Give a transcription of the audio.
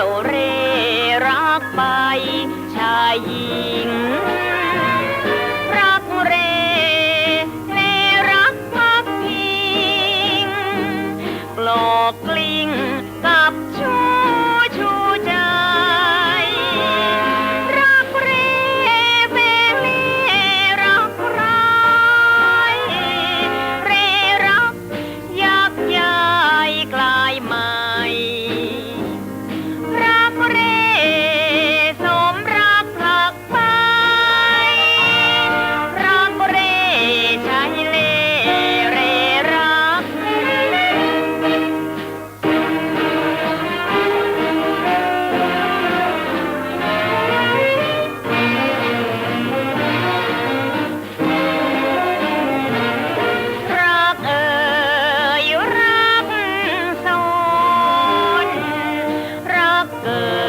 ยวเร่รักไป ชายหญิง รักเร่เร่รักพักพิงปลอกกลิ้ง good.